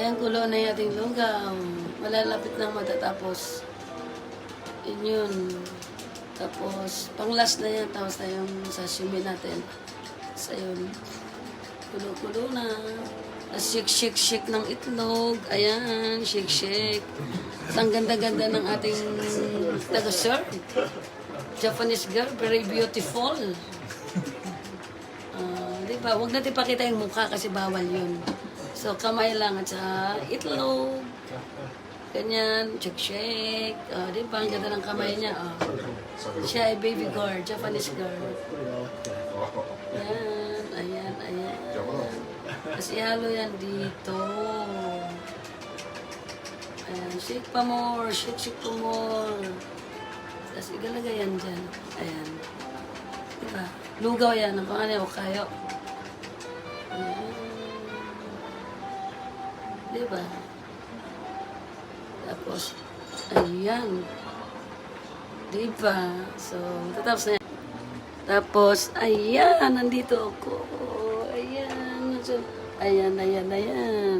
Ayan, kulo na yung ating lugaw. Malalapit na matatapos. Yun yun. Tapos, pang last na yan. Tapos na yung sashimi natin. So, yun. Kulo-kulo na. Tapos shake, shake, shake ng itlog. Ayan, shake, shake. Tapos ang ganda-ganda ng ating taga-serve. Japanese girl, very beautiful. Ah, di ba? Huwag natin pakita yung mukha kasi bawal yun. So, kamay lang at sa itlog. Ganyan, shake, shake. Ah, di ba? Ang ganda ng kamay niya. Ah. Siya ay baby girl, Japanese girl. Ayan, ayan, ayan. Kasi ihalo yan dito. Ayan, shake pa more, shake, shake pa more. Tapos igalagay yan dyan. Ayan. Diba? Lugaw yan. Ang pangalan, okayo. Ayan. Diba? Tapos, ayan. Diba? So, tatapos na yan. Tapos, ayan, nandito ako. Ayan. Ayan, ayan, ayan.